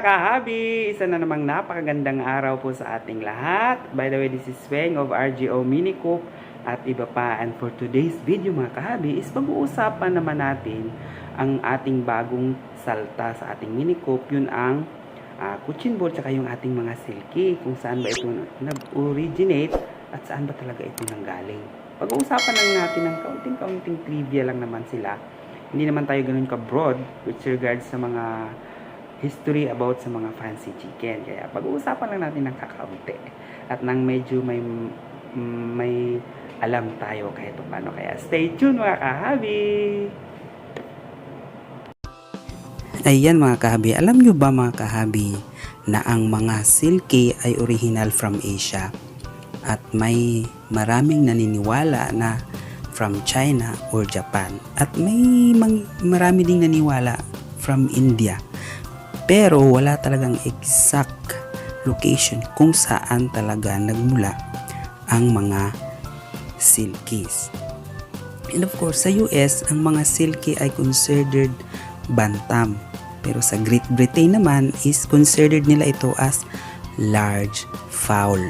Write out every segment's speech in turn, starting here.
mga kahabi! Isa na namang napakagandang araw po sa ating lahat. By the way, this is Sweng of RGO Mini Coop at iba pa. And for today's video mga kahabi is pag-uusapan naman natin ang ating bagong salta sa ating Mini Coop. Yun ang uh, kuchin board tsaka yung ating mga silky. Kung saan ba ito nag-originate at saan ba talaga ito nanggaling. Pag-uusapan lang natin ng kaunting-kaunting trivia lang naman sila. Hindi naman tayo ganun ka-broad with regards sa mga history about sa mga fancy chicken. Kaya pag-uusapan lang natin ng kakaunti. At nang medyo may may alam tayo kahit paano. Kaya stay tuned mga kahabi! Ayan mga kahabi, alam nyo ba mga kahabi na ang mga silky ay original from Asia at may maraming naniniwala na from China or Japan at may marami ding naniwala from India pero wala talagang exact location kung saan talaga nagmula ang mga silkies. And of course, sa US, ang mga silky ay considered bantam. Pero sa Great Britain naman is considered nila ito as large fowl.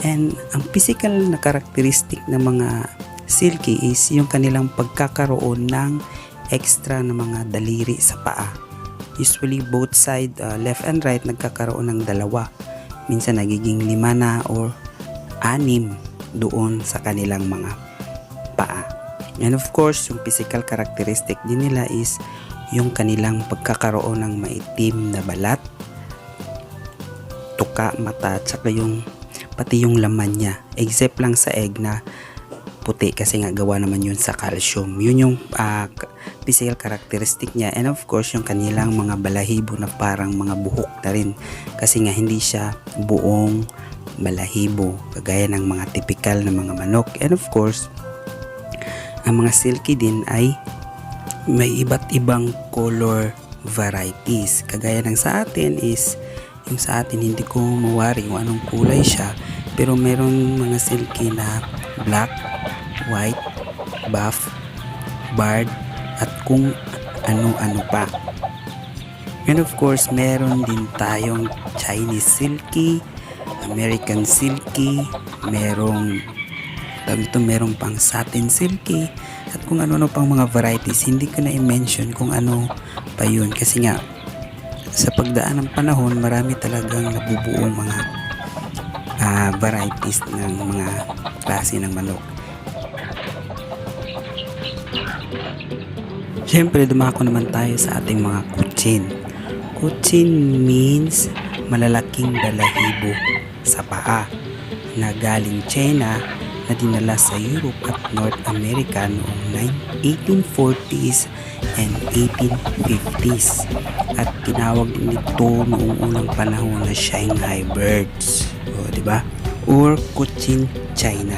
And ang physical na karakteristik ng mga silky is yung kanilang pagkakaroon ng extra na mga daliri sa paa usually both side uh, left and right nagkakaroon ng dalawa. Minsan nagiging lima na or anim doon sa kanilang mga paa. And of course yung physical characteristic din nila is yung kanilang pagkakaroon ng maitim na balat tuka mata at saka yung pati yung laman niya. Except lang sa egg na puti kasi nga gawa naman yun sa calcium. Yun yung uh, physical characteristic niya. And of course yung kanilang mga balahibo na parang mga buhok na rin. Kasi nga hindi siya buong balahibo kagaya ng mga typical na mga manok. And of course ang mga silky din ay may iba't ibang color varieties. Kagaya ng sa atin is yung sa atin hindi ko mawari kung anong kulay siya. Pero meron mga silky na black white, buff, barred, at kung ano-ano pa. And of course, meron din tayong Chinese silky, American silky, merong ito merong pang satin silky, at kung ano-ano pang mga varieties. Hindi ko na i-mention kung ano pa yun. Kasi nga, sa pagdaan ng panahon, marami talagang nabubuong mga uh, varieties ng mga klase ng manok. Siyempre, dumako naman tayo sa ating mga kutsin. Kutsin means malalaking balahibo sa paa na galing China na dinala sa Europe at North America noong 1840s and 1850s at tinawag din ito noong unang panahon na Shanghai birds. O di ba? Or Cochin China.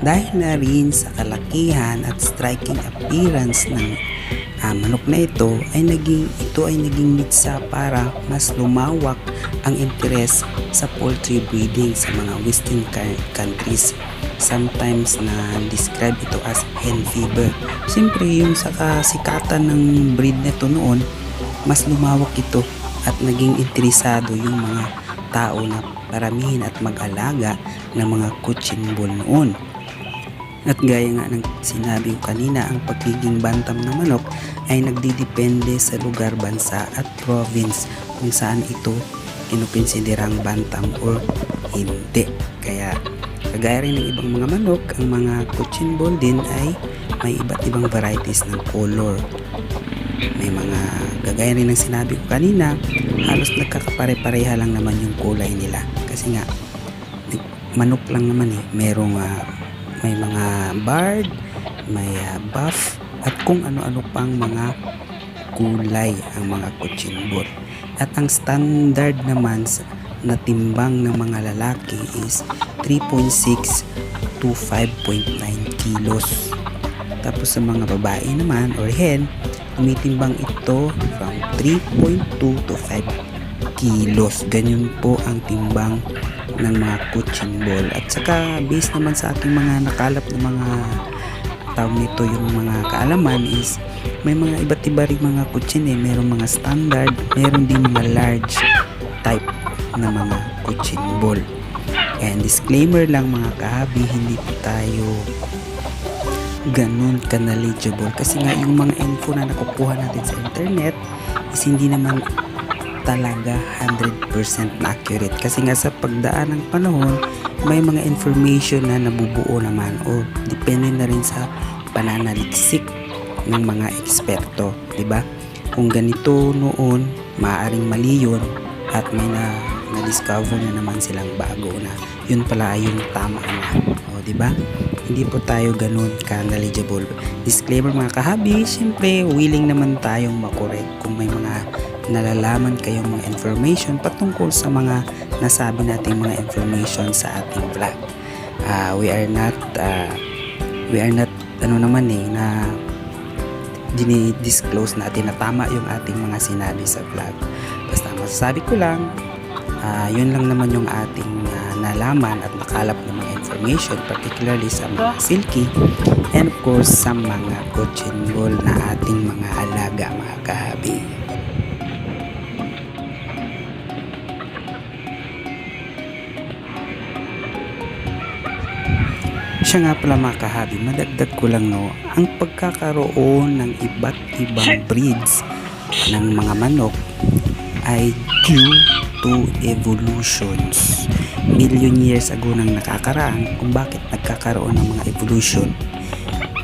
Dahil na rin sa kalakihan at striking appearance ng uh, manok na ito ay naging ito ay naging mitsa para mas lumawak ang interes sa poultry breeding sa mga western countries. Sometimes na describe ito as hen fever. Siyempre yung sa kasikatan ng breed nito noon mas lumawak ito at naging interesado yung mga tao na paramihin at mag-alaga ng mga bull noon at gaya nga ng sinabi ko kanina, ang pagiging bantam ng manok ay nagdidepende sa lugar, bansa at province kung saan ito kinukonsiderang bantam or hindi. Kaya kagaya rin ng ibang mga manok, ang mga cochin bull din ay may iba't ibang varieties ng color. May mga, gagaya rin ng sinabi ko kanina, halos nagkakapare-pareha lang naman yung kulay nila. Kasi nga, manok lang naman eh. Merong uh, may mga barred, may uh, buff, at kung ano-ano pang mga kulay ang mga kutsimbot. At ang standard naman na timbang ng mga lalaki is 3.6 to 5.9 kilos. Tapos sa mga babae naman or hen, tumitimbang ito from 3.2 to 5 kilos. Ganyan po ang timbang ng mga coaching ball. At saka based naman sa aking mga nakalap ng mga tawag nito yung mga kaalaman is may mga iba't iba rin mga kutsin eh. Meron mga standard, meron din mga large type na mga kutsin ball. And disclaimer lang mga kahabi, hindi po tayo ganun ka-knowledgeable kasi nga yung mga info na nakukuha natin sa internet is hindi naman talaga 100% na accurate kasi nga sa pagdaan ng panahon may mga information na nabubuo naman o depende na rin sa pananaliksik ng mga eksperto, 'di ba? Kung ganito noon, maaaring mali yun at may na na-discover na naman silang bago na yun pala ay yung tama na. O, 'di ba? Hindi po tayo ganun ka-knowledgeable. Disclaimer mga kahabi, syempre willing naman tayong makorek kung may mga nalalaman kayong mga information patungkol sa mga nasabi nating mga information sa ating vlog. Ah, we are not ah, we are not ano naman eh na dinidisclose natin na tama yung ating mga sinabi sa vlog. Basta masasabi ko lang, ah, yun lang naman yung ating ah, nalaman at nakalap ng mga information, particularly sa mga silky and of course sa mga ball na ating mga alaga mga kahabi. Siya nga pala mga kahabi, madagdag ko lang no, ang pagkakaroon ng iba't ibang breeds ng mga manok ay due to evolutions. Million years ago nang nakakaraan kung bakit nagkakaroon ng mga evolution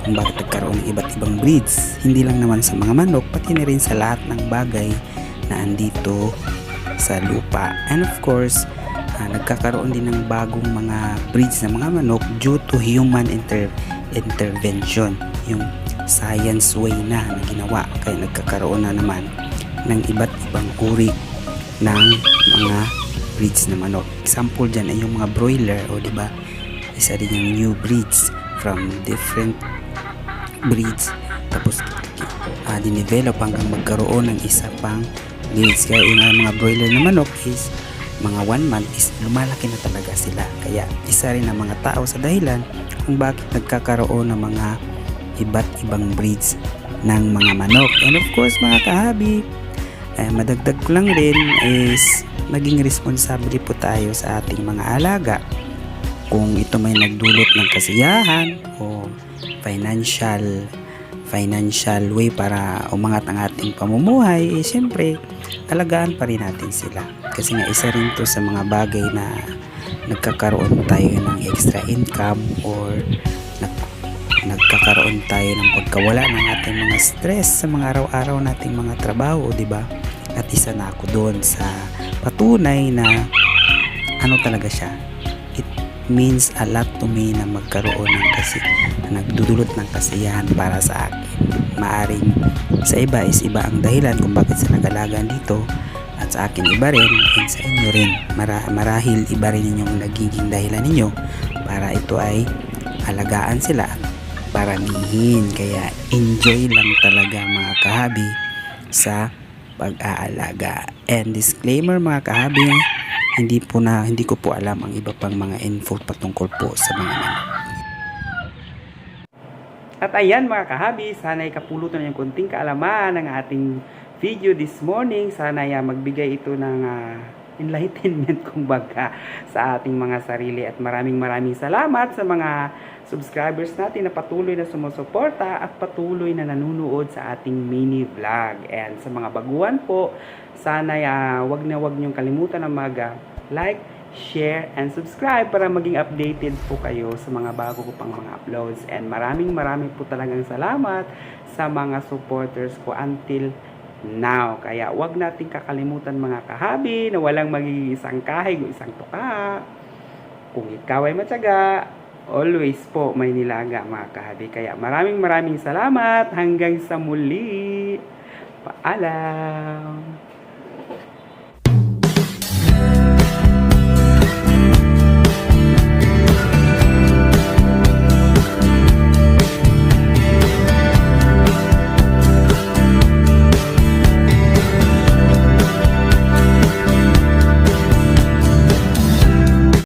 kung bakit nagkaroon ng iba't ibang breeds. Hindi lang naman sa mga manok, pati na rin sa lahat ng bagay na andito sa lupa. And of course, ah, nagkakaroon din ng bagong mga breeds ng mga manok due to human inter- intervention. Yung science way na na ginawa. Kaya nagkakaroon na naman ng iba't ibang uri ng mga breeds na manok. Example dyan ay yung mga broiler o di ba isa rin yung new breeds from different breeds tapos uh, dinevelop hanggang magkaroon ng isa pang breeds kaya yung mga broiler na manok is mga one month is lumalaki na talaga sila. Kaya isa rin ang mga tao sa dahilan kung bakit nagkakaroon ng mga iba't ibang breeds ng mga manok. And of course mga kahabi eh, madagdag ko lang rin is maging responsable po tayo sa ating mga alaga. Kung ito may nagdulot ng kasiyahan o financial financial way para umangat ang ating pamumuhay eh syempre alagaan pa rin natin sila kasi nga isa rin to sa mga bagay na nagkakaroon tayo ng extra income or nag, nagkakaroon tayo ng pagkawala ng ating mga stress sa mga araw-araw nating mga trabaho, di ba? At isa na ako doon sa patunay na ano talaga siya. It means a lot to me na magkaroon ng kasi nagdudulot ng kasiyahan para sa akin. Maaring sa iba is iba ang dahilan kung bakit sa nagalagan dito at sa akin iba rin and sa inyo rin. Mara, marahil iba rin yung nagiging dahilan ninyo para ito ay alagaan sila at paramihin. Kaya enjoy lang talaga mga kahabi sa pag-aalaga. And disclaimer mga kahabi hindi po na hindi ko po alam ang iba pang mga info patungkol po sa mga manok at ayan mga kahabi, sana ay kapulutan ng konting kaalaman ng ating video this morning. Sana ay ah, magbigay ito ng ah, enlightenment kumbaga sa ating mga sarili. At maraming maraming salamat sa mga subscribers natin na patuloy na sumusuporta at patuloy na nanunood sa ating mini vlog. And sa mga baguhan po, sana ay ah, wag na wag niyong kalimutan na mag ah, like, share, and subscribe para maging updated po kayo sa mga bago ko pang mga uploads. And maraming maraming po talagang salamat sa mga supporters ko until now. Kaya wag natin kakalimutan mga kahabi na walang magiging isang kahig o isang tuka. Kung ikaw ay matyaga, always po may nilaga mga kahabi. Kaya maraming maraming salamat. Hanggang sa muli. Paalam.